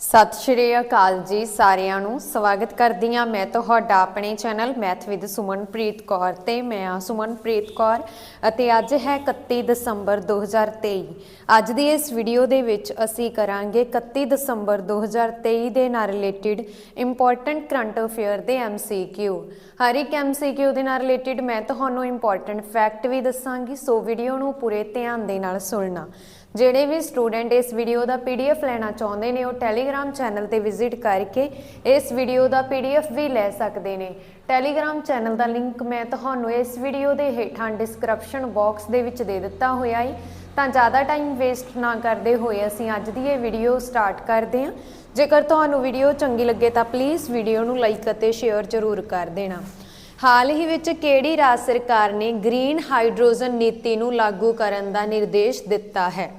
ਸਤਿ ਸ਼੍ਰੀ ਅਕਾਲ ਜੀ ਸਾਰਿਆਂ ਨੂੰ। ਸਵਾਗਤ ਕਰਦੀ ਹਾਂ ਮੈਂ ਤੁਹਾਡਾ ਆਪਣੇ channel math with Sumanpreet Kaur ਤੇ। ਮੈਂ ਆ ਸੁਮਨਪ੍ਰੀਤ ਕੌਰ ਅਤੇ ਅੱਜ ਹੈ 31 ਦਸੰਬਰ 2023 ਅੱਜ ਦੀ ਇਸ ਵੀਡੀਓ ਦੇ ਵਿੱਚ ਅਸੀਂ ਕਰਾਂਗੇ 31 ਦਸੰਬਰ 2023 ਦੇ ਨਾਲ ਰਿਲੇਟਡ ਇੰਪੋਰਟੈਂਟ ਕਰੰਟ ਅਫੇਅਰ ਦੇ MCQ ਹਰ ਇੱਕ MCQ ਦੇ ਨਾਲ ਰਿਲੇਟਡ ਮੈਂ ਤੁਹਾਨੂੰ ਇੰਪੋਰਟੈਂਟ ਫੈਕਟ ਵੀ ਦੱਸਾਂਗੀ, ਸੋ ਵੀਡੀਓ ਨੂੰ ਪੂਰੇ ਧਿਆਨ ਦੇ ਨਾਲ ਸੁਣਨਾ। ਜਿਹੜੇ ਵੀ ਸਟੂਡੈਂਟ ਇਸ ਵੀਡੀਓ ਦਾ ਪੀਡੀਐਫ ਲੈਣਾ ਚਾਹੁੰਦੇ ਨੇ, ਉਹ ਟੈਲੀ ਟੈਲੀਗ੍ਰਾਮ ਚੈਨਲ ਤੇ ਵਿਜ਼ਿਟ ਕਰਕੇ ਇਸ ਵੀਡੀਓ ਦਾ ਪੀਡੀਐਫ ਵੀ ਲੈ ਸਕਦੇ ਨੇ। ਟੈਲੀਗ੍ਰਾਮ ਚੈਨਲ ਦਾ ਲਿੰਕ ਮੈਂ ਤੁਹਾਨੂੰ ਇਸ ਵੀਡੀਓ ਦੇ ਹੇਠਾਂ ਡਿਸਕ੍ਰਿਪਸ਼ਨ ਬਾਕਸ ਦੇ ਵਿੱਚ ਦੇ ਦਿੱਤਾ ਹੋਇਆ ਹੈ ਤਾਂ ਜ਼ਿਆਦਾ ਟਾਈਮ ਵੇਸਟ ਨਾ ਕਰਦੇ ਹੋਏ ਅਸੀਂ ਅੱਜ ਦੀ ਇਹ ਵੀਡੀਓ ਸਟਾਰਟ ਕਰਦੇ ਹਾਂ। ਜੇਕਰ ਤੁਹਾਨੂੰ ਵੀਡੀਓ ਚੰਗੀ ਲੱਗੇ ਤਾਂ ਪਲੀਜ਼ ਵੀਡੀਓ ਨੂੰ ਲਾਈਕ ਅਤੇ ਸ਼ੇਅਰ ਜ਼ਰੂਰ ਕਰ ਦੇਣਾ। ਹਾਲ ਹੀ ਵਿੱਚ ਕਿਹੜੀ ਰਾਜ ਸਰਕਾਰ ਨੇ ਗ੍ਰੀਨ ਹਾਈਡਰੋਜਨ ਨੀਤੀ ਨੂੰ ਲਾਗੂ ਕਰਨ ਦਾ ਨਿਰਦੇਸ਼ ਦਿੱਤਾ ਹੈ?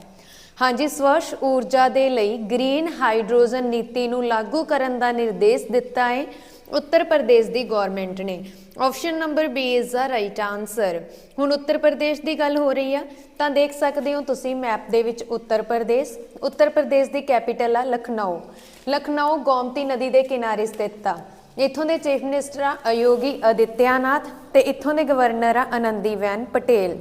ਹਾਂਜੀ, ਸਵੱਛ ਊਰਜਾ ਦੇ ਲਈ ਗ੍ਰੀਨ ਹਾਈਡਰੋਜਨ ਨੀਤੀ ਨੂੰ ਲਾਗੂ ਕਰਨ ਦਾ ਨਿਰਦੇਸ਼ ਦਿੱਤਾ ਹੈ। ਉੱਤਰ ਪ੍ਰਦੇਸ਼ ਦੀ ਗਵਰਨਮੈਂਟ ਨੇ। Option number B is the right answer ਹੁਣ ਉੱਤਰ ਪ੍ਰਦੇਸ਼ ਦੀ ਗੱਲ ਹੋ ਰਹੀ ਆ। ਤਾਂ ਦੇਖ ਸਕਦੇ ਹੋ ਤੁਸੀਂ ਮੈਪ ਦੇ ਵਿੱਚ ਉੱਤਰ ਪ੍ਰਦੇਸ਼। ਉੱਤਰ ਪ੍ਰਦੇਸ਼ ਦੀ ਕੈਪੀਟਲ ਆ ਲਖਨਊ। ਲਖਨਊ ਗੋਮਤੀ ਨਦੀ ਦੇ ਕਿਨਾਰੇ ਸਥਿਤ ਆ। ਇੱਥੋਂ ਦੇ ਚੀਫ ਮਿਨਿਸਟਰ ਆ ਅਯੋਗੀ ਅਦਿੱਤਿਆਨਾਥ ਤੇ ਇੱਥੋਂ ਦੇ ਗਵਰਨਰ ਆ ਆਨੰਦੀਬੈਨ ਪਟੇਲ।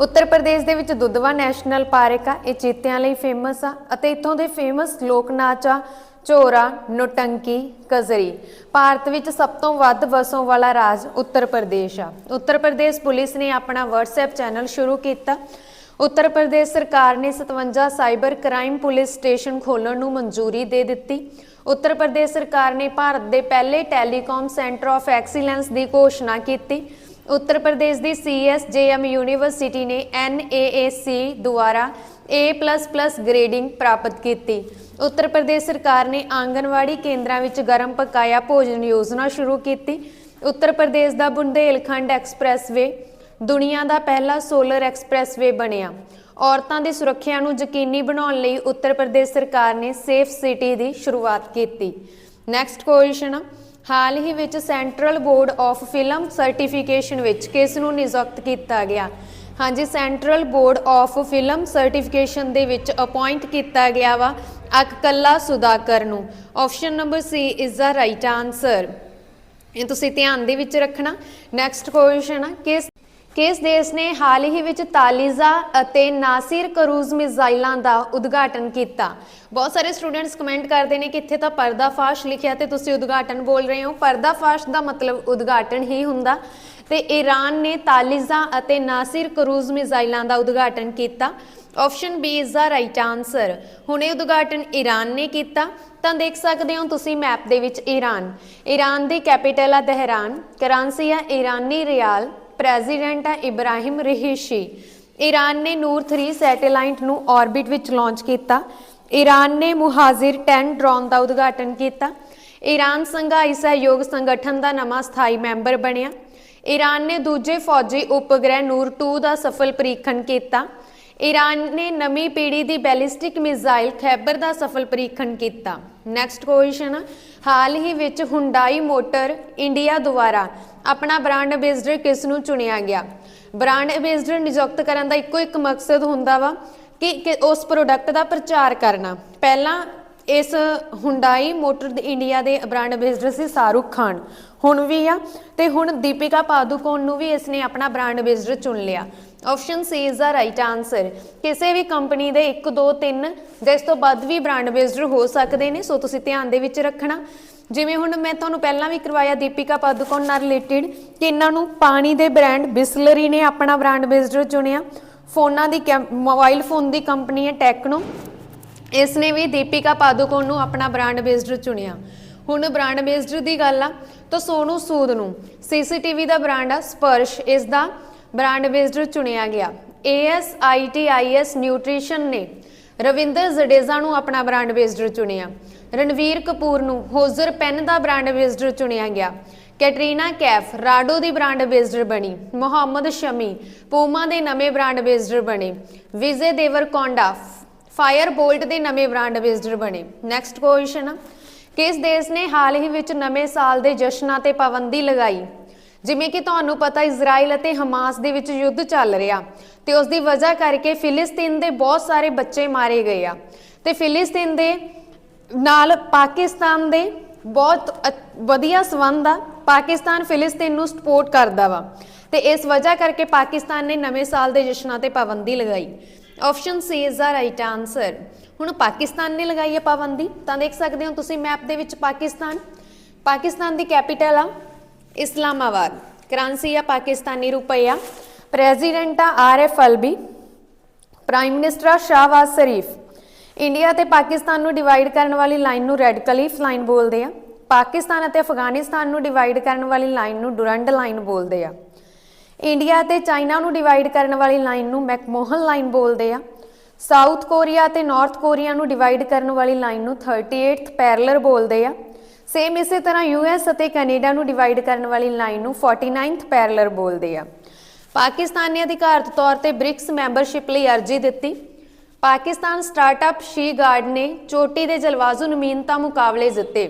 ਉੱਤਰ ਪ੍ਰਦੇਸ਼ ਦੇ ਵਿੱਚ ਦੁੱਧਵਾ ਨੈਸ਼ਨਲ ਪਾਰਕ ਆ, ਇਹ ਚੀਤਿਆਂ ਲਈ ਫੇਮਸ ਆ ਅਤੇ ਇੱਥੋਂ ਦੇ ਫੇਮਸ ਲੋਕ ਨਾਚ ਆ, ਝੋਰਾ, ਨੋਟੰਕੀ, ਕਜ਼ਰੀ। ਭਾਰਤ ਵਿੱਚ ਸਭ ਤੋਂ ਵੱਧ ਵਸੋਂ ਵਾਲਾ ਰਾਜ ਉੱਤਰ ਪ੍ਰਦੇਸ਼ ਆ। ਉੱਤਰ ਪ੍ਰਦੇਸ਼ ਪੁਲਿਸ ਨੇ ਆਪਣਾ WhatsApp ਚੈਨਲ ਸ਼ੁਰੂ ਕੀਤਾ। ਉੱਤਰ ਪ੍ਰਦੇਸ਼ ਸਰਕਾਰ ਨੇ 57 ਸਾਈਬਰ ਕ੍ਰਾਈਮ ਪੁਲਿਸ ਸਟੇਸ਼ਨ ਖੋਲ੍ਹਣ ਨੂੰ ਮਨਜ਼ੂਰੀ ਦੇ ਦਿੱਤੀ। ਉੱਤਰ ਪ੍ਰਦੇਸ਼ ਸਰਕਾਰ ਨੇ ਭਾਰਤ ਦੇ ਪਹਿਲੇ ਟੈਲੀਕਾਮ ਸੈਂਟਰ ਆਫ ਐਕਸੀਲੈਂਸ ਦੀ ਘੋਸ਼ਣਾ ਕੀਤੀ। ਉੱਤਰ ਪ੍ਰਦੇਸ਼ ਦੀ ਸੀਐਸਜੇਐਮ ਯੂਨੀਵਰਸਿਟੀ ਨੇ ਐਨਏਏਸੀ ਦੁਆਰਾ A++ ਗ੍ਰੇਡਿੰਗ ਪ੍ਰਾਪਤ ਕੀਤੀ। ਉੱਤਰ ਪ੍ਰਦੇਸ਼ ਸਰਕਾਰ ਨੇ ਆਂਗਨਵਾੜੀ ਕੇਂਦਰਾਂ ਵਿੱਚ ਗਰਮ ਪਕਾਇਆ ਭੋਜਨ ਯੋਜਨਾ ਸ਼ੁਰੂ ਕੀਤੀ। ਉੱਤਰ ਪ੍ਰਦੇਸ਼ ਦਾ ਬੁੰਦੇਲਖੰਡ ਐਕਸਪ੍ਰੈਸਵੇ ਦੁਨੀਆ ਦਾ ਪਹਿਲਾ ਸੋਲਰ ਐਕਸਪ੍ਰੈਸਵੇ ਬਣਿਆ। ਔਰਤਾਂ ਦੀ ਸੁਰੱਖਿਆ ਨੂੰ ਯਕੀਨੀ ਬਣਾਉਣ ਲਈ ਉੱਤਰ ਪ੍ਰਦੇਸ਼ ਸਰਕਾਰ ਨੇ ਸੇਫ ਸਿਟੀ ਦੀ ਸ਼ੁਰੂਆਤ ਕੀਤੀ। ਨੈਕਸਟ ਕੁਐਸਚਨ ਹਾਲ ਹੀ ਵਿੱਚ Central Board of Film Certification ਵਿੱਚ ਕਿਸ ਨੂੰ ਨਿਯੁਕਤ ਕੀਤਾ ਗਿਆ। ਹਾਂਜੀ, Central Board of Film Certification ਦੇ ਵਿੱਚ ਅਪਾਇੰਟ ਕੀਤਾ ਗਿਆ ਵਾ ਅਕਕੱਲਾ ਸੁਦਾਕਰ ਨੂੰ। Option number C is the right answer ਇਹ ਤੁਸੀਂ ਧਿਆਨ ਦੇ ਵਿੱਚ ਰੱਖਣਾ। ਨੈਕਸਟ ਕੁਐਸਚਨ ਆ, ਕਿਸ ਕਿਸ ਦੇਸ਼ ਨੇ ਹਾਲ ਹੀ ਵਿੱਚ ਤਾਲੀਜ਼ਾ ਅਤੇ ਨਾਸਿਰ ਕਰੂਜ਼ ਮਿਜ਼ਾਈਲਾਂ ਦਾ ਉਦਘਾਟਨ ਕੀਤਾ? ਬਹੁਤ ਸਾਰੇ ਸਟੂਡੈਂਟਸ ਕਮੈਂਟ ਕਰਦੇ ਨੇ ਕਿ ਇੱਥੇ ਤਾਂ ਪਰਦਾਫਾਸ਼ ਲਿਖਿਆ ਤੇ ਤੁਸੀਂ ਉਦਘਾਟਨ ਬੋਲ ਰਹੇ ਹੋ। ਪਰਦਾਫਾਸ਼ ਦਾ ਮਤਲਬ ਉਦਘਾਟਨ ਹੀ ਹੁੰਦਾ। ਤੇ ਈਰਾਨ ਨੇ ਤਾਲੀਜ਼ਾ ਅਤੇ ਨਾਸਿਰ ਕਰੂਜ਼ ਮਿਜ਼ਾਈਲਾਂ ਦਾ ਉਦਘਾਟਨ ਕੀਤਾ। Option B is the right answer ਹੁਣ ਇਹ ਉਦਘਾਟਨ ਈਰਾਨ ਨੇ ਕੀਤਾ। ਤਾਂ ਦੇਖ ਸਕਦੇ ਹੋ ਤੁਸੀਂ ਮੈਪ ਦੇ ਵਿੱਚ ਈਰਾਨ। ਈਰਾਨ ਦੀ ਕੈਪੀਟਲ ਆ ਦਹਿਰਾਨ। ਕਰੰਸੀ ਆ ਈਰਾਨੀ ਰਿਆਲ। ਪ੍ਰੈਜ਼ੀਡੈਂਟ ਹੈ ਇਬਰਾਹਿਮ ਰਹੀਸ਼ੀ। ਈਰਾਨ ਨੇ ਨੂਰ 3 ਸੈਟੇਲਾਈਟ ਨੂੰ ਆਰਬਿਟ ਵਿੱਚ ਲਾਂਚ ਕੀਤਾ। ਈਰਾਨ ਨੇ ਮੁਹਾਜ਼ਿਰ 10 ਡਰੋਨ ਦਾ ਉਦਘਾਟਨ ਕੀਤਾ। ਈਰਾਨ ਸੰਘਾਈ ਸਹਿਯੋਗ ਸੰਗਠਨ ਦਾ ਨਵਾਂ ਸਥਾਈ ਮੈਂਬਰ ਬਣਿਆ। ਈਰਾਨ ਨੇ ਦੂਜੇ ਫੌਜੀ ਉਪਗ੍ਰਹਿ ਨੂਰ 2 ਦਾ ਸਫਲ ਪਰੀਖਣ ਕੀਤਾ। ਈਰਾਨ ਨੇ ਨਵੀਂ ਪੀੜ੍ਹੀ ਦੀ ਬੈਲਿਸਟਿਕ ਮਿਜ਼ਾਈਲ ਖੈਬਰ ਦਾ ਸਫਲ ਪਰੀਖਣ ਕੀਤਾ। ਨੈਕਸਟ ਕੁਐਸਚਨ, ਹਾਲ ਹੀ ਵਿੱਚ ਹੁੰਡਾਈ ਮੋਟਰ ਇੰਡੀਆ ਦੁਆਰਾ ਆਪਣਾ ਬ੍ਰਾਂਡ ਐਂਬੈਸਡਰ ਕਿਸ ਨੂੰ ਚੁਣਿਆ ਗਿਆ? ਬ੍ਰਾਂਡ ਐਂਬੈਸਡਰ ਨਿਯੁਕਤ ਕਰਨ ਦਾ ਇੱਕੋ ਇੱਕ ਮਕਸਦ ਹੁੰਦਾ ਵਾ ਕਿ ਉਸ ਪ੍ਰੋਡਕਟ ਦਾ ਪ੍ਰਚਾਰ ਕਰਨਾ। ਪਹਿਲਾਂ ਇਸ ਹੁੰਡਾਈ ਮੋਟਰ ਇੰਡੀਆ ਦੇ ਬ੍ਰਾਂਡ ਐਂਬੈਸਡਰ ਸੀ ਸ਼ਾਹਰੁਖ ਖਾਨ ਹੁਣ ਵੀ ਆ ਤੇ ਹੁਣ ਦੀਪਿਕਾ ਪਾਦੂਕੋਣ ਨੂੰ ਵੀ ਇਸ ਨੇ ਆਪਣਾ ਬ੍ਰਾਂਡ ਐਂਬੈਸਡਰ ਚੁਣ ਲਿਆ। Option C is the right answer ਕਿਸੇ ਵੀ ਕੰਪਨੀ ਦੇ 1 2 3 ਜਿਸ ਤੋਂ ਵੱਧ ਵੀ ਬ੍ਰਾਂਡ ਐਂਬੈਸਡਰ ਹੋ ਸਕਦੇ ਨੇ, ਸੋ ਤੁਸੀਂ ਧਿਆਨ ਦੇ ਵਿੱਚ ਰੱਖਣਾ। ਜਿਵੇਂ ਹੁਣ ਮੈਂ ਤੁਹਾਨੂੰ ਪਹਿਲਾਂ ਵੀ ਕਰਵਾਇਆ ਦੀਪਿਕਾ ਪਾਦੂਕੋਣ ਨਾਲ ਰਿਲੇਟਡ ਕਿ ਇਹਨਾਂ ਨੂੰ ਪਾਣੀ ਦੇ ਬ੍ਰਾਂਡ ਬਿਸਲਰੀ ਨੇ ਆਪਣਾ ਬ੍ਰਾਂਡ ਐਂਬੈਸਡਰ ਚੁਣਿਆ। ਫੋਨਾਂ ਦੀ ਮੋਬਾਈਲ ਫੋਨ ਦੀ ਕੰਪਨੀ ਹੈ ਟੈਕਨੋ ਇਸ ਨੇ ਵੀ ਦੀਪਿਕਾ ਪਾਦੂਕੋਣ ਨੂੰ ਆਪਣਾ ਬ੍ਰਾਂਡ ਐਂਬੈਸਡਰ ਚੁਣਿਆ। ਹੁਣ ਬ੍ਰਾਂਡ ਐਂਬੈਸਡਰ ਦੀ ਗੱਲ ਆ, ਤਾਂ ਸੋਨੂ ਸੂਦ ਨੂੰ ਸੀਸੀਟੀਵੀ ਦਾ ਬ੍ਰਾਂਡ ਆ, ਸਪਰਸ਼ ਇਸ ਦਾ ਬ੍ਰਾਂਡ ਐਂਬੈਸਡਰ ਚੁਣਿਆ ਗਿਆ। ASITIS ਨਿਊਟ੍ਰੀਸ਼ਨ ਨੇ ਰਵਿੰਦਰ ਜਡੇਜਾ ਨੂੰ ਆਪਣਾ ਬ੍ਰਾਂਡ ਐਂਬੈਸਡਰ ਚੁਣਿਆ। ਰਣਵੀਰ ਕਪੂਰ ਨੂੰ ਹੋਜ਼ਰ ਪੈਨ ਦਾ ਬ੍ਰਾਂਡ ਐਂਬੈਸਡਰ ਚੁਣਿਆ ਗਿਆ। ਕੈਟਰੀਨਾ ਕੈਫ ਰਾਡੋ ਦੀ ਬ੍ਰਾਂਡ ਐਂਬੈਸਡਰ ਬਣੀ। ਮੁਹੰਮਦ ਸ਼ਮੀ ਪੂਮਾ ਦੇ ਨਵੇਂ ਬ੍ਰਾਂਡ ਐਂਬੈਸਡਰ ਬਣੇ। ਵਿਜੇ ਦੇਵਰਕੋਂਡਾ ਫਾਇਰ ਬੋਲਟ ਦੇ ਨਵੇਂ ਬ੍ਰਾਂਡ ਐਂਬੈਸਡਰ ਬਣੇ। ਨੈਕਸਟ ਕੁਐਸਚਨ ਕਿਸ ਦੇਸ਼ ਨੇ ਹਾਲ ਹੀ ਵਿੱਚ ਨਵੇਂ ਸਾਲ ਦੇ ਜਸ਼ਨਾਂ ਤੇ ਪਾਬੰਦੀ ਲਗਾਈ? ਜਿਵੇਂ ਕਿ ਤੁਹਾਨੂੰ ਪਤਾ ਇਜ਼ਰਾਈਲ ਅਤੇ ਹਮਾਸ ਦੇ ਵਿੱਚ ਯੁੱਧ ਚੱਲ ਰਿਹਾ ਤੇ ਉਸ ਦੀ ਵਜ੍ਹਾ ਕਰਕੇ ਫਿਲਿਸਤੀਨ ਦੇ ਬਹੁਤ ਸਾਰੇ ਬੱਚੇ ਮਾਰੇ ਗਏ ਆ। ਤੇ ਫਿਲਿਸਤੀਨ ਦੇ ਨਾਲ ਪਾਕਿਸਤਾਨ ਦੇ ਬਹੁਤ ਅ- ਵਧੀਆ ਸਬੰਧ ਆ। ਪਾਕਿਸਤਾਨ ਫਿਲਿਸਤੀਨ ਨੂੰ ਸਪੋਰਟ ਕਰਦਾ ਵਾ। ਤੇ ਇਸ ਵਜ੍ਹਾ ਕਰਕੇ ਪਾਕਿਸਤਾਨ ਨੇ ਨਵੇਂ ਸਾਲ ਦੇ ਜਸ਼ਨਾਂ ਤੇ ਪਾਬੰਦੀ ਲਗਾਈ। Option C is the right answer ਹੁਣ ਪਾਕਿਸਤਾਨ ਨੇ ਲਗਾਈ ਹੈ ਪਾਬੰਦੀ। ਤਾਂ ਦੇਖ ਸਕਦੇ ਹੋ ਤੁਸੀਂ ਮੈਪ ਦੇ ਵਿੱਚ ਪਾਕਿਸਤਾਨ। ਪਾਕਿਸਤਾਨ ਦੀ ਕੈਪੀਟਲ ਆ ਇਸਲਾਮਾਬਾਦ। ਕਰੰਸੀ ਆ ਪਾਕਿਸਤਾਨੀ ਰੁਪਈਆ ਪ੍ਰੈਜ਼ੀਡੈਂਟ ਆ Arif Alvi prime minister ਆ ਸ਼ਾਹਬਾਜ਼ ਸ਼ਰੀਫ। ਇੰਡੀਆ ਤੇ ਪਾਕਿਸਤਾਨ ਨੂੰ ਡਿਵਾਈਡ ਕਰਨ ਵਾਲੀ ਲਾਈਨ ਨੂੰ ਰੈੱਡ ਕਲੀਫ ਲਾਈਨ ਬੋਲਦੇ ਆ। ਪਾਕਿਸਤਾਨ ਅਤੇ ਅਫਗਾਨਿਸਤਾਨ ਨੂੰ ਡਿਵਾਈਡ ਕਰਨ ਵਾਲੀ ਲਾਈਨ ਨੂੰ ਡੁਰੰਡ ਲਾਈਨ ਬੋਲਦੇ ਆ। ਇੰਡੀਆ ਤੇ ਚਾਈਨਾ ਨੂੰ ਡਿਵਾਈਡ ਕਰਨ ਵਾਲੀ ਲਾਈਨ ਨੂੰ ਮੈਕਮੋਹਨ ਲਾਈਨ ਬੋਲਦੇ ਆ। ਸਾਊਥ ਕੋਰੀਆ ਤੇ ਨਾਰਥ ਕੋਰੀਆ ਨੂੰ ਡਿਵਾਈਡ ਕਰਨ ਵਾਲੀ ਲਾਈਨ ਨੂੰ 38th ਪੈਰਲਰ ਬੋਲਦੇ ਆ। ਸੇਮ ਇਸੇ ਤਰ੍ਹਾਂ ਯੂਐਸ ਅਤੇ ਕੈਨੇਡਾ ਨੂੰ ਡਿਵਾਈਡ ਕਰਨ ਵਾਲੀ ਲਾਈਨ ਨੂੰ 49th ਪੈਰਲਰ ਬੋਲਦੇ ਆ। ਪਾਕਿਸਤਾਨ ਨੇ ਅਧਿਕਾਰਤ ਤੌਰ ਤੇ ਬ੍ਰਿਕਸ ਮੈਂਬਰਸ਼ਿਪ ਲਈ ਅਰਜ਼ੀ ਦਿੱਤੀ। ਪਾਕਿਸਤਾਨ ਸਟਾਰਟਅਪ ਸ਼ੀ ਗਾਰਡ ਨੇ ਚੋਟੀ ਦੇ ਜਲਵਾਜ਼ੂ ਨਵੀਨਤਾ ਮੁਕਾਬਲੇ ਜਿੱਤੇ।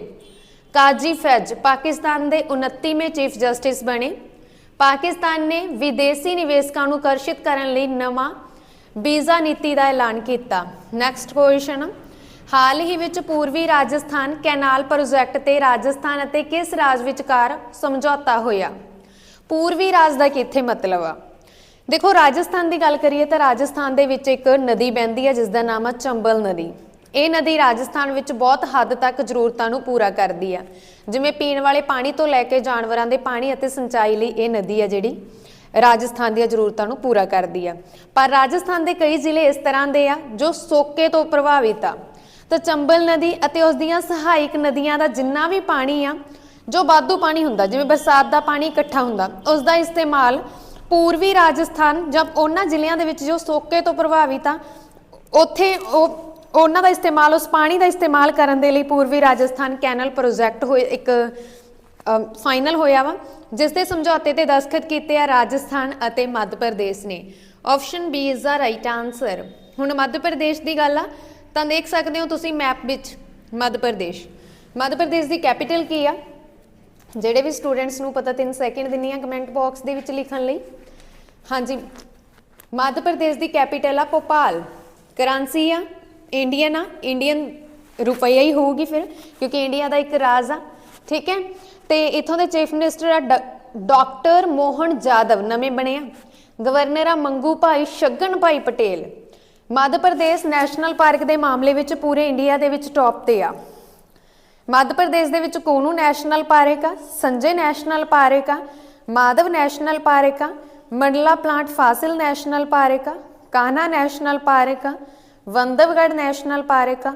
ਕਾਜੀ ਫੈਜ ਪਾਕਿਸਤਾਨ ਦੇ 29ਵੇਂ ਚੀਫ ਜਸਟਿਸ ਬਣੇ। ਪਾਕਿਸਤਾਨ ਨੇ ਵਿਦੇਸ਼ੀ ਨਿਵੇਸ਼ਕਾਂ ਨੂੰ ਆਕਰਸ਼ਿਤ ਕਰਨ ਲਈ ਨਵਾਂ ਵੀਜ਼ਾ ਨੀਤੀ ਦਾ ਐਲਾਨ ਕੀਤਾ। ਨੈਕਸਟ ਕੁਐਸਚਨ ਹਾਲ ਹੀ ਵਿੱਚ ਪੂਰਬੀ ਰਾਜਸਥਾਨ ਕੈਨਾਲ ਪ੍ਰੋਜੈਕਟ ਤੇ ਰਾਜਸਥਾਨ ਅਤੇ ਕਿਸ ਰਾਜ ਵਿਚਕਾਰ ਸਮਝੌਤਾ ਹੋਇਆ? ਪੂਰਬੀ ਰਾਜ ਦਾ ਕਿੱਥੇ ਮਤਲਬ ਆ? ਦੇਖੋ, ਰਾਜਸਥਾਨ ਦੀ ਗੱਲ ਕਰੀਏ ਤਾਂ ਰਾਜਸਥਾਨ ਦੇ ਵਿੱਚ ਇੱਕ ਨਦੀ ਵਹਿੰਦੀ ਹੈ ਜਿਸ ਦਾ ਨਾਮ ਹੈ ਚੰਬਲ ਨਦੀ। ਇਹ ਨਦੀ ਰਾਜਸਥਾਨ ਵਿੱਚ ਬਹੁਤ ਹੱਦ ਤੱਕ ਜ਼ਰੂਰਤਾਂ ਨੂੰ ਪੂਰਾ ਕਰਦੀ ਆ ਜਿਵੇਂ ਪੀਣ ਵਾਲੇ ਪਾਣੀ ਤੋਂ ਲੈ ਕੇ ਜਾਨਵਰਾਂ ਦੇ ਪਾਣੀ ਅਤੇ ਸਿੰਚਾਈ ਲਈ ਇਹ ਨਦੀ ਆ ਜਿਹੜੀ, ਰਾਜਸਥਾਨ ਦੀਆਂ ਜ਼ਰੂਰਤਾਂ ਨੂੰ ਪੂਰਾ ਕਰਦੀ ਆ ਪਰ ਰਾਜਸਥਾਨ ਦੇ ਕਈ ਜ਼ਿਲ੍ਹੇ ਇਸ ਤਰ੍ਹਾਂ ਦੇ ਆ, ਜੋ ਸੋਕੇ ਤੋਂ ਪ੍ਰਭਾਵਿਤ ਆ। ਤਾਂ ਚੰਬਲ ਨਦੀ ਅਤੇ ਉਸ ਦੀਆਂ ਸਹਾਇਕ ਨਦੀਆਂ ਦਾ ਜਿੰਨਾ ਵੀ ਪਾਣੀ ਆ, ਜੋ ਵਾਧੂ ਪਾਣੀ ਹੁੰਦਾ, ਜਿਵੇਂ ਬਰਸਾਤ ਦਾ ਪਾਣੀ ਇਕੱਠਾ ਹੁੰਦਾ, ਉਸ ਦਾ ਇਸਤੇਮਾਲ ਪੂਰਬੀ ਰਾਜਸਥਾਨ ਜਾਂ ਉਹਨਾਂ ਜ਼ਿਲ੍ਹਿਆਂ ਦੇ ਵਿੱਚ ਜੋ ਸੋਕੇ ਤੋਂ ਪ੍ਰਭਾਵਿਤ ਆ, ਉੱਥੇ ਉਹ, ਉਹਨਾਂ ਦਾ ਇਸਤੇਮਾਲ, ਉਸ ਪਾਣੀ ਦਾ ਇਸਤੇਮਾਲ ਕਰਨ ਦੇ ਲਈ ਪੂਰਬੀ ਰਾਜਸਥਾਨ ਕੈਨਲ ਪ੍ਰੋਜੈਕਟ ਹੋਏ, ਇੱਕ ਫਾਈਨਲ ਹੋਇਆ ਵਾ ਜਿਸ ਦੇ ਸਮਝੌਤੇ ਤੇ ਦਸਖਤ ਕੀਤੇ ਆ ਰਾਜਸਥਾਨ ਅਤੇ ਮੱਧ ਪ੍ਰਦੇਸ਼ ਨੇ। Option B is the right answer ਹੁਣ ਮੱਧ ਪ੍ਰਦੇਸ਼ ਦੀ ਗੱਲ ਆ, ਤਾਂ ਦੇਖ ਸਕਦੇ ਹੋ ਤੁਸੀਂ ਮੈਪ ਵਿੱਚ ਮੱਧ ਪ੍ਰਦੇਸ਼। ਮੱਧ ਪ੍ਰਦੇਸ਼ ਦੀ ਕੈਪੀਟਲ ਕੀ ਆ? ਜਿਹੜੇ ਵੀ ਸਟੂਡੈਂਟਸ ਨੂੰ ਪਤਾ 3 ਸੈਕਿੰਡ ਦਿੰਨੀ ਆ ਕਮੈਂਟ ਬਾਕਸ ਦੇ ਵਿੱਚ ਲਿਖਣ ਲਈ। ਹਾਂਜੀ। ਮੱਧ ਪ੍ਰਦੇਸ਼ ਦੀ ਕੈਪੀਟਲ ਆ ਭੋਪਾਲ। ਕਰੰਸੀ ਆ ਇੰਡੀਅਨ ਆ ਇੰਡੀਅਨ ਰੁਪਈਆ ਹੀ ਹੋਊਗੀ ਫਿਰ, ਕਿਉਂਕਿ ਇੰਡੀਆ ਦਾ ਇੱਕ ਰਾਜ ਆ। ਠੀਕ ਹੈ? ਤੇ ਇਥੋਂ ਦੇ ਚੀਫ ਮਿਨਿਸਟਰ ਆ ਡਾ- ਡਾਕਟਰ ਮੋਹਨ ਜਾਦਵ ਨਵੇਂ ਬਣੇ ਆ। ਗਵਰਨਰ ਆ Mangubhai Chhaganbhai Patel. Madhya Pradesh national park ਦੇ ਮਾਮਲੇ ਵਿੱਚ ਪੂਰੇ ਇੰਡੀਆ ਦੇ ਵਿੱਚ ਟੌਪ ਤੇ ਆ। ਮੱਧ ਪ੍ਰਦੇਸ਼ ਦੇ ਵਿੱਚ ਕੋਨੂ ਨੈਸ਼ਨਲ ਪਾਰਕ ਆ ਸੰਜੇ ਨੈਸ਼ਨਲ ਪਾਰਕ ਆ ਮਾਧਵ ਨੈਸ਼ਨਲ ਪਾਰਕ ਆ Mandla plant fossil national park ਆ ਕਾਹਨਾ ਨੈਸ਼ਨਲ ਪਾਰਕ ਆ ਵੰਦਵਗੜ ਨੈਸ਼ਨਲ ਪਾਰਕ ਆ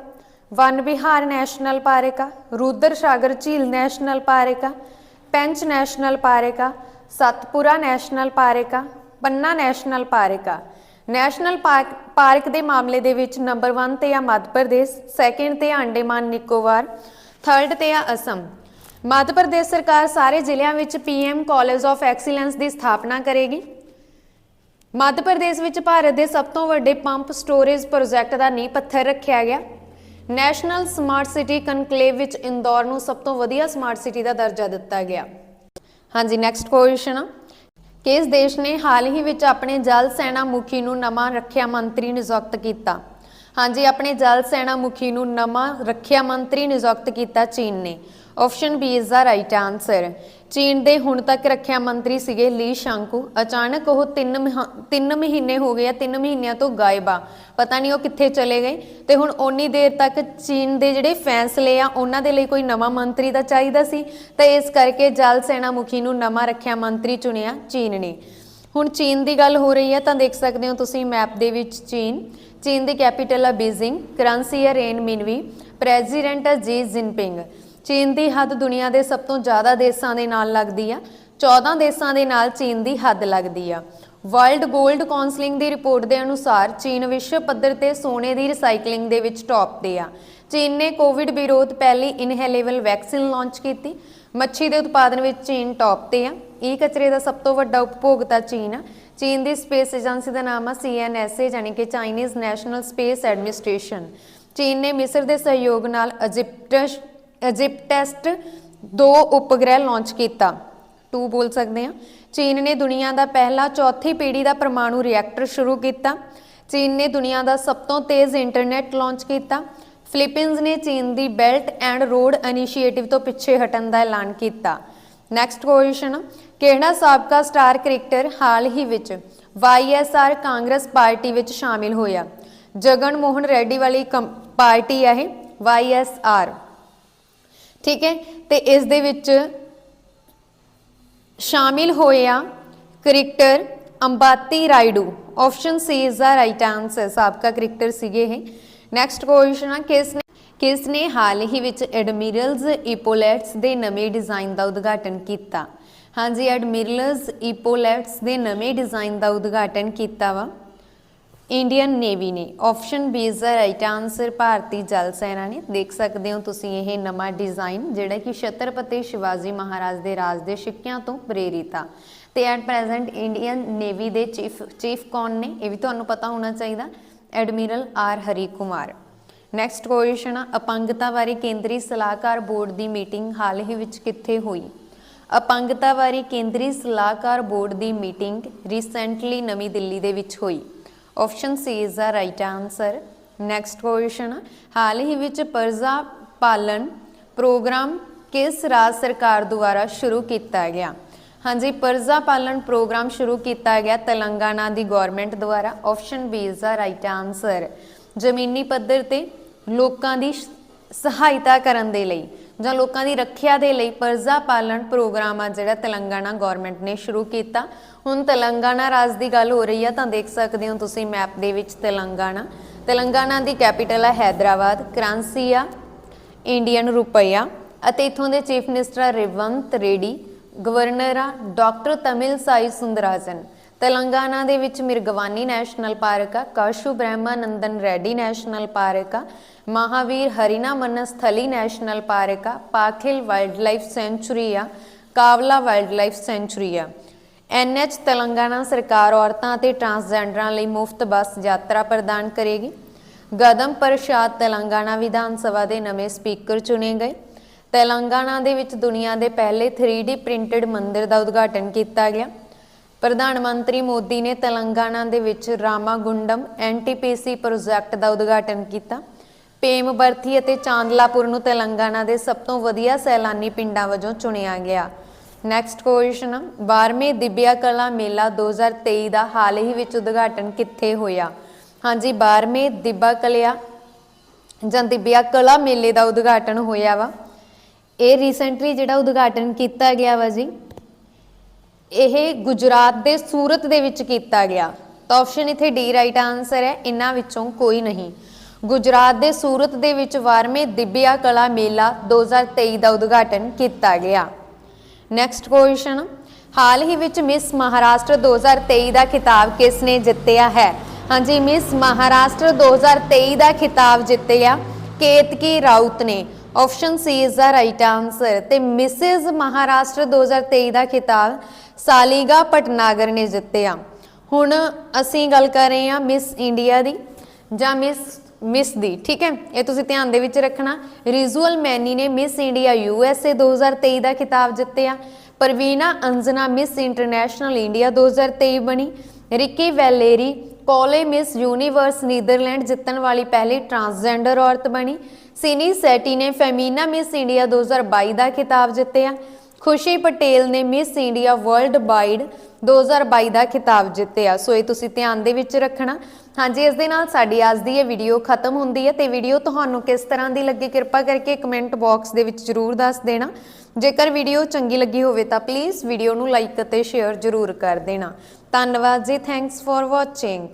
ਵਨ ਵਿਹਾਰ ਨੈਸ਼ਨਲ ਪਾਰਕ ਆ ਰੁਦਰ ਸਾਗਰ ਝੀਲ ਨੈਸ਼ਨਲ ਪਾਰਕ ਆ ਪੈਂਚ ਨੈਸ਼ਨਲ ਪਾਰਕ ਆ ਸਤਪੁਰਾ ਨੈਸ਼ਨਲ ਪਾਰਕ ਆ ਪੰਨਾ ਨੈਸ਼ਨਲ ਪਾਰਕ ਆ ਨੈਸ਼ਨਲ ਪਾਰਕ ਪਾਰਕ ਦੇ ਮਾਮਲੇ ਦੇ ਵਿੱਚ ਨੰਬਰ 1 ਤੇ ਆ ਮੱਧ ਪ੍ਰਦੇਸ਼ ਸੈਕਿੰਡ ਤੇ ਆ ਅੰਡੇਮਾਨ ਨਿਕੋਬਾਰ ਥਰਡ ਤੇ ਆ ਅਸਮ ਮੱਧ ਪ੍ਰਦੇਸ਼ ਸਰਕਾਰ ਸਾਰੇ ਜ਼ਿਲ੍ਹਿਆਂ ਵਿੱਚ ਪੀਐਮ ਕਾਲਜ ਆਫ ਐਕਸੀਲੈਂਸ ਦੀ ਸਥਾਪਨਾ ਕਰੇਗੀ। ਮੱਧ ਪ੍ਰਦੇਸ਼ ਵਿੱਚ ਭਾਰਤ ਦੇ ਸਭ ਤੋਂ ਵੱਡੇ ਪੰਪ ਸਟੋਰੇਜ ਪ੍ਰੋਜੈਕਟ ਦਾ ਨੀਂਹ ਪੱਥਰ ਰੱਖਿਆ ਗਿਆ। ਨੈਸ਼ਨਲ ਸਮਾਰਟ ਸਿਟੀ ਕਨਕਲੇਵ ਵਿੱਚ ਇੰਦੌਰ ਨੂੰ ਸਭ ਤੋਂ ਵਧੀਆ ਸਮਾਰਟ ਸਿਟੀ ਦਾ ਦਰਜਾ ਦਿੱਤਾ ਗਿਆ। ਹਾਂਜੀ ਨੈਕਸਟ ਕੁਐਸਚਨ ਆ। ਕਿਸ ਦੇਸ਼ ਨੇ ਹਾਲ ਹੀ ਵਿੱਚ ਆਪਣੇ ਜਲ ਸੈਨਾ ਮੁਖੀ ਨੂੰ ਨਵਾਂ ਰੱਖਿਆ ਮੰਤਰੀ ਨਿਯੁਕਤ ਕੀਤਾ? ਹਾਂਜੀ, ਆਪਣੇ ਜਲ ਸੈਨਾ ਮੁਖੀ ਨੂੰ ਨਵਾਂ ਰੱਖਿਆ ਮੰਤਰੀ ਨਿਯੁਕਤ ਕੀਤਾ ਚੀਨ ਨੇ। Option B is the right answer ਚੀਨ ਦੇ ਹੁਣ ਤੱਕ ਰੱਖਿਆ ਮੰਤਰੀ ਸੀਗੇ ਲੀ ਸ਼ਾਂਕੂ ਅਚਾਨਕ ਉਹ 3 3 ਮਹੀਨੇ ਹੋ ਗਏ ਆ 3 ਮਹੀਨਿਆਂ ਤੋਂ ਗਾਇਬ ਆ। ਪਤਾ ਨਹੀਂ ਉਹ ਕਿੱਥੇ ਚਲੇ ਗਏ। ਤੇ ਹੁਣ ਓਨੀ ਦੇਰ ਤੱਕ ਚੀਨ ਦੇ ਜਿਹੜੇ ਫੈਸਲੇ ਆ, ਉਹਨਾਂ ਦੇ ਲਈ ਕੋਈ ਨਵਾਂ ਮੰਤਰੀ ਤਾਂ ਚਾਹੀਦਾ ਸੀ। ਤੇ ਇਸ ਕਰਕੇ ਜਲ ਸੈਨਾ ਮੁਖੀ ਨੂੰ ਨਵਾਂ ਰੱਖਿਆ ਮੰਤਰੀ ਚੁਣਿਆ ਚੀਨ ਨੇ। ਹੁਣ ਚੀਨ ਦੀ ਗੱਲ ਹੋ ਰਹੀ ਹੈ, ਤਾਂ ਦੇਖ ਸਕਦੇ ਹੋ ਤੁਸੀਂ ਮੈਪ ਦੇ ਵਿੱਚ ਚੀਨ। ਚੀਨ ਦੀ ਕੈਪੀਟਲ ਹੈ ਬੀਜ਼ਿੰਗ, ਕਰੰਸੀ ਹੈ ਰੇਨ ਮਿਨਵੀ, ਪ੍ਰੈਜ਼ੀਡੈਂਟ ਹੈ ਜੀ ਜਿਨਪਿੰਗ। ਚੀਨ ਦੀ ਹੱਦ ਦੁਨੀਆ ਦੇ ਸਭ ਤੋਂ ਜ਼ਿਆਦਾ ਦੇਸ਼ਾਂ ਦੇ ਨਾਲ ਲੱਗਦੀ ਆ। 14 ਦੇਸ਼ਾਂ ਦੇ ਨਾਲ ਚੀਨ ਦੀ ਹੱਦ ਲੱਗਦੀ ਆ। ਵਰਲਡ 골ਡ ਕਾਉਂਸਲਿੰਗ ਦੀ ਰਿਪੋਰਟ ਦੇ ਅਨੁਸਾਰ ਚੀਨ ਵਿਸ਼ਵ ਪੱਧਰ ਤੇ ਸੋਨੇ ਦੀ ਰੀਸਾਈਕਲਿੰਗ ਦੇ ਵਿੱਚ ਟੌਪ ਤੇ ਆ। ਚੀਨ ਨੇ ਕੋਵਿਡ ਵਿਰੋਧ ਪਹਿਲੀ ਇਨਹੇਲੇਬਲ ਵੈਕਸੀਨ ਲਾਂਚ ਕੀਤੀ। ਮੱਛੀ ਦੇ ਉਤਪਾਦਨ ਵਿੱਚ ਚੀਨ ਟੌਪ ਤੇ ਆ। ਈ ਕਚਰੇ ਦਾ ਸਭ ਤੋਂ ਵੱਡਾ ਉਪਭੋਗਤਾ ਚੀਨ ਆ। ਚੀਨ ਦੀ ਸਪੇਸ ਏਜੰਸੀ ਦਾ ਨਾਮ ਆ ਸੀਐਨਐਸਏ ਯਾਨੀ ਕਿ ਚਾਈਨੀਜ਼ ਨੈਸ਼ਨਲ ਸਪੇਸ ਐਡਮਿਨਿਸਟ੍ਰੇਸ਼ਨ। ਚੀਨ ਨੇ ਮਿਸਰ ਦੇ ਸਹਿਯੋਗ ਨਾਲ ਇਜਿਪਟਸ ਇਜਿਪਟੈਸਟ ਦੋ ਉਪਗ੍ਰਹਿ ਲਾਂਚ ਕੀਤਾ। ਟੂ ਬੋਲ ਸਕਦੇ ਹਾਂ। ਚੀਨ ਨੇ ਦੁਨੀਆ ਦਾ ਪਹਿਲਾ ਚੌਥੀ ਪੀੜ੍ਹੀ ਦਾ ਪਰਮਾਣੂ ਰਿਐਕਟਰ ਸ਼ੁਰੂ ਕੀਤਾ। ਚੀਨ ਨੇ ਦੁਨੀਆ ਦਾ ਸਭ ਤੋਂ ਤੇਜ਼ ਇੰਟਰਨੈਟ ਲਾਂਚ ਕੀਤਾ। ਫਿਲੀਪੀਨਜ਼ ਨੇ ਚੀਨ ਦੀ ਬੈਲਟ ਐਂਡ ਰੋਡ ਇਨੀਸ਼ੀਏਟਿਵ ਤੋਂ ਪਿੱਛੇ ਹਟਣ ਦਾ ਐਲਾਨ ਕੀਤਾ। ਨੈਕਸਟ ਕੁਐਸਚਨ ਕਿਹੜਾ ਸਾਬਕਾ ਸਟਾਰ ਕ੍ਰਿਕਟਰ ਹਾਲ ਹੀ ਵਿੱਚ ਵਾਈਐਸਆਰ ਕਾਂਗਰਸ ਪਾਰਟੀ ਵਿੱਚ ਸ਼ਾਮਿਲ ਹੋਇਆ? ਜਗਨ ਮੋਹਨ ਰੈਡੀ ਵਾਲੀ ਕੰਪ- ਪਾਰਟੀ ਹੈ ਇਹ ਵਾਈਐਸਆਰ ਠੀਕ ਹੈ, ਤੇ ਇਸ ਦੇ ਵਿੱਚ ਸ਼ਾਮਿਲ ਹੋਇਆ cricketer Ambati Rayudu option C is the right answer ਸਾਬਕਾ ਕ੍ਰਿਕਟਰ ਸੀਗੇ ਇਹ। ਨੈਕਸਟ ਕੁਐਸਚਨ ਆ, ਕਿਸ ਨੇ ਕਿਸ ਨੇ ਹਾਲ ਹੀ ਵਿੱਚ ਐਡਮਿਰਲਸ ਇਪੋਲੈਟਸ ਦੇ ਨਵੇਂ ਡਿਜ਼ਾਈਨ ਦਾ ਉਦਘਾਟਨ ਕੀਤਾ? ਹਾਂਜੀ ਐਡਮਿਰਲਸ ਈਪੋਲੈਟਸ ਦੇ ਨਵੇਂ ਡਿਜ਼ਾਈਨ ਦਾ ਉਦਘਾਟਨ ਕੀਤਾ ਵਾ। ਇੰਡੀਅਨ ਨੇਵੀ ਨੇ option B is the right answer ਭਾਰਤੀ ਜਲ ਸੈਨਾ ਨੇ। ਦੇਖ ਸਕਦੇ ਹੋ ਤੁਸੀਂ ਇਹ ਨਵਾਂ ਡਿਜ਼ਾਈਨ ਜਿਹੜਾ ਕਿ ਛਤਰਪਤੀ ਸ਼ਿਵਾਜੀ ਮਹਾਰਾਜ ਦੇ ਰਾਜ ਦੇ ਸਿੱਕਿਆਂ ਤੋਂ ਪ੍ਰੇਰਿਤ ਆ। ਤੇ ਐਟ ਪ੍ਰੈਜ਼ੈਂਟ ਇੰਡੀਅਨ ਨੇਵੀ ਦੇ ਚੀਫ ਚੀਫ ਕੌਣ ਨੇ? ਇਹ ਵੀ ਤੁਹਾਨੂੰ ਪਤਾ ਹੋਣਾ ਚਾਹੀਦਾ। Admiral R Hari Kumar next question ਆ, ਅਪੰਗਤਾ ਬਾਰੇ ਕੇਂਦਰੀ ਸਲਾਹਕਾਰ ਬੋਰਡ ਦੀ ਮੀਟਿੰਗ ਹਾਲ ਹੀ ਵਿੱਚ ਕਿੱਥੇ ਹੋਈ? ਅਪੰਗਤਾ ਬਾਰੇ ਕੇਂਦਰੀ ਸਲਾਹਕਾਰ ਬੋਰਡ ਦੀ ਮੀਟਿੰਗ ਰੀਸੈਂਟਲੀ ਨਵੀਂ ਦਿੱਲੀ ਦੇ ਵਿੱਚ ਹੋਈ। Option C is the right answer next question ਹਾਲ ਹੀ ਵਿੱਚ ਪਰਜ਼ਾ ਪਾਲਣ ਪ੍ਰੋਗਰਾਮ ਕਿਸ ਰਾਜ ਸਰਕਾਰ ਦੁਆਰਾ ਸ਼ੁਰੂ ਕੀਤਾ ਗਿਆ? ਹਾਂਜੀ, ਪਰਜ਼ਾ ਪਾਲਣ ਪ੍ਰੋਗਰਾਮ ਸ਼ੁਰੂ ਕੀਤਾ ਗਿਆ ਤੇਲੰਗਾਨਾ ਦੀ ਗਵਰਨਮੈਂਟ ਦੁਆਰਾ। Option B is the right answer ਜ਼ਮੀਨੀ ਪੱਧਰ ਤੇ ਲੋਕਾਂ ਦੀ ਸਹਾਇਤਾ ਕਰਨ ਦੇ ਲਈ। ਜਾਂ ਲੋਕਾਂ ਦੀ ਰੱਖਿਆ ਦੇ ਲਈ ਪਰਜ਼ਾ ਪਾਲਣ ਪ੍ਰੋਗਰਾਮ ਆ ਜਿਹੜਾ ਤੇਲੰਗਾਨਾ ਗਵਰਨਮੈਂਟ ਨੇ ਸ਼ੁਰੂ ਕੀਤਾ। ਹੁਣ ਤੇਲੰਗਾਨਾ ਰਾਜ ਦੀ ਗੱਲ ਹੋ ਰਹੀ ਆ, ਤਾਂ ਦੇਖ ਸਕਦੇ ਹੋ ਤੁਸੀਂ ਮੈਪ ਦੇ ਵਿੱਚ ਤੇਲੰਗਾਨਾ। ਤੇਲੰਗਾਨਾ ਦੀ ਕੈਪੀਟਲ ਆ ਹੈਦਰਾਬਾਦ ਕ੍ਰਾਂਸੀ ਆ ਇੰਡੀਅਨ ਰੁਪਈਆ ਅਤੇ ਇਥੋਂ ਦੇ ਚੀਫ ਮਿਨਿਸਟਰ ਆ ਰੇਵੰਤ ਰੇਡੀ ਗਵਰਨਰ ਆ ਡਾਕਟਰ ਤਮਿਲ ਸਾਈ ਸੁੰਦਰਾਜਨ। ਤੇਲੰਗਾਨਾ ਦੇ ਵਿੱਚ ਮਿਰਗਵਾਨੀ ਨੈਸ਼ਨਲ ਪਾਰਕ ਆ, ਕਾਸ਼ੂ ਬ੍ਰਹਮਾਨੰਦਨ ਰੈਡੀ ਨੈਸ਼ਨਲ ਪਾਰਕ ਆ, ਮਹਾਵੀਰ ਹਰੀਨਾ ਮਨਸਥਲੀ ਨੈਸ਼ਨਲ ਪਾਰਕ ਆ, ਪਾਖਿਲ ਵਾਈਲਡਲਾਈਫ ਸੈਂਚੁਰੀ ਆ, ਕਾਵਲਾ ਵਾਈਲਡਲਾਈਫ ਸੈਂਚੁਰੀ ਆ। ਐਨਐਚ ਤੇਲੰਗਾਨਾ ਸਰਕਾਰ ਔਰਤਾਂ ਅਤੇ ਟਰਾਂਸਜੈਂਡਰਾਂ ਲਈ ਮੁਫਤ ਬੱਸ ਯਾਤਰਾ ਪ੍ਰਦਾਨ ਕਰੇਗੀ। ਗਦਮ ਪ੍ਰਸ਼ਾਦ ਤੇਲੰਗਾਨਾ ਵਿਧਾਨ ਸਭਾ ਦੇ ਨਵੇਂ ਸਪੀਕਰ ਚੁਣੇ ਗਏ। ਤੇਲੰਗਾਨਾ ਦੇ ਵਿੱਚ ਦੁਨੀਆ ਦੇ ਪਹਿਲੇ 3D ਪ੍ਰਿੰਟਡ ਮੰਦਿਰ ਦਾ ਉਦਘਾਟਨ ਕੀਤਾ ਗਿਆ। ਪ੍ਰਧਾਨ ਮੰਤਰੀ ਮੋਦੀ ਨੇ ਤੇਲੰਗਾਨਾ ਦੇ ਵਿੱਚ ਰਾਮਾਗੁੰਡਮ ਐਨਟੀਪੀਸੀ ਪ੍ਰੋਜੈਕਟ ਦਾ ਉਦਘਾਟਨ ਕੀਤਾ। ਪੇਮਬਰਥੀ ਅਤੇ ਚਾਂਦਲਾਪੁਰ ਨੂੰ ਤੇਲੰਗਾਨਾ ਦੇ ਸਭ ਤੋਂ ਵਧੀਆ ਸੈਲਾਨੀ ਪਿੰਡਾਂ ਵਜੋਂ ਚੁਣਿਆ ਗਿਆ। ਨੈਕਸਟ ਕੁਐਸਚਨ 12ਵੇਂ ਦਿਵਿਆ ਕਲਾ ਮੇਲਾ 2023 ਦਾ ਹਾਲ ਹੀ ਵਿੱਚ ਉਦਘਾਟਨ ਕਿੱਥੇ ਹੋਇਆ? ਹਾਂਜੀ 12ਵੇਂ ਦਿਬਾ ਕਲਿਆ ਜਾਂ ਦਿਵਿਆ ਕਲਾ ਮੇਲੇ ਦਾ ਉਦਘਾਟਨ ਹੋਇਆ ਵਾ। ਇਹ ਰੀਸੈਂਟਲੀ ਜਿਹੜਾ ਉਦਘਾਟਨ ਕੀਤਾ ਗਿਆ ਵਾ ਜੀ ਇਹ ਗੁਜਰਾਤ ਦੇ ਸੂਰਤ ਦੇ ਵਿੱਚ ਕੀਤਾ ਗਿਆ। ਤਾਂ ਆਪਸ਼ਨ ਇੱਥੇ ਡੀ ਰਾਈਟ ਆਨਸਰ ਹੈ, ਇਹਨਾਂ ਵਿੱਚੋਂ ਕੋਈ ਨਹੀਂ। ਗੁਜਰਾਤ ਦੇ ਸੂਰਤ ਦੇ ਵਿੱਚ 12ਵੇਂ ਦਿਵਿਆ ਕਲਾ ਮੇਲਾ 2023 ਦਾ ਉਦਘਾਟਨ ਕੀਤਾ ਗਿਆ। ਨੈਕਸਟ ਕੁਐਸਚਨ ਹਾਲ ਹੀ ਵਿੱਚ ਮਿਸ ਮਹਾਰਾਸ਼ਟਰ 2023 ਦਾ ਖਿਤਾਬ ਕਿਸ ਨੇ ਜਿੱਤਿਆ ਹੈ? ਹਾਂਜੀ ਮਿਸ ਮਹਾਰਾਸ਼ਟਰ 2023 ਦਾ ਖਿਤਾਬ ਜਿੱਤਿਆ ਕੇਤਕੀ ਰਾਉਤ ਨੇ। Option C is the right answer ਤੇ ਮਿਸਿਸ ਮਹਾਰਾਸ਼ਟਰ 2023 ਦਾ ਖਿਤਾਬ ਸਾਲੀਗਾ ਪਟਨਾਗਰ ਨੇ ਜਿੱਤਿਆ ਹੁਣ ਅਸੀਂ ਗੱਲ ਕਰ ਰਹੇ ਹਾਂ ਮਿਸ ਇੰਡੀਆ ਦੀ ਜਾਂ ਮਿਸ ਮਿਸ ਦੀ, ਠੀਕ ਹੈ? ਇਹ ਤੁਸੀਂ ਧਿਆਨ ਦੇ ਵਿੱਚ ਰੱਖਣਾ। ਰਿਜ਼ੂਅਲ ਮੈਨੀ ਨੇ Miss India U S A 2023 ਦਾ ਖਿਤਾਬ ਜਿੱਤਿਆ Praveena Anjana Miss International India 2023 ਬਣੀ। Rikkie Valerie Kolle Miss Universe Netherland ਜਿੱਤਣ ਵਾਲੀ ਪਹਿਲੀ ਟਰਾਂਸਜੈਂਡਰ ਔਰਤ ਬਣੀ। ਸਿਨੀ ਸੈਟੀ ਨੇ ਫੈਮੀਨਾ ਮਿਸ ਇੰਡੀਆ 2022 ਦਾ ਖਿਤਾਬ ਜਿੱਤਿਆ। ਖੁਸ਼ੀ ਪਟੇਲ ਨੇ ਮਿਸ ਇੰਡੀਆ ਵਰਲਡ ਵਾਈਡ 2022 ਦਾ ਖਿਤਾਬ ਜਿੱਤਿਆ। ਸੋ ਇਹ ਤੁਸੀਂ ਧਿਆਨ ਦੇ ਵਿੱਚ ਰੱਖਣਾ। ਹਾਂਜੀ, ਇਸ ਦੇ ਨਾਲ ਸਾਡੀ ਅੱਜ ਦੀ ਇਹ ਵੀਡੀਓ ਖਤਮ ਹੁੰਦੀ ਹੈ ਤੇ ਵੀਡੀਓ ਤੁਹਾਨੂੰ ਕਿਸ ਤਰ੍ਹਾਂ ਦੀ ਲੱਗੀ ਕਿਰਪਾ ਕਰਕੇ ਕਮੈਂਟ ਬਾਕਸ ਦੇ ਵਿੱਚ ਜਰੂਰ ਦੱਸ ਦੇਣਾ। ਜੇਕਰ ਵੀਡੀਓ ਚੰਗੀ ਲੱਗੀ ਹੋਵੇ ਤਾਂ ਪਲੀਜ਼ ਵੀਡੀਓ ਨੂੰ ਲਾਈਕ ਅਤੇ ਸ਼ੇਅਰ ਜਰੂਰ ਕਰ ਦੇਣਾ। ਧੰਨਵਾਦ ਜੀ, ਥੈਂਕਸ ਫॉर ਵਾਚਿੰਗ।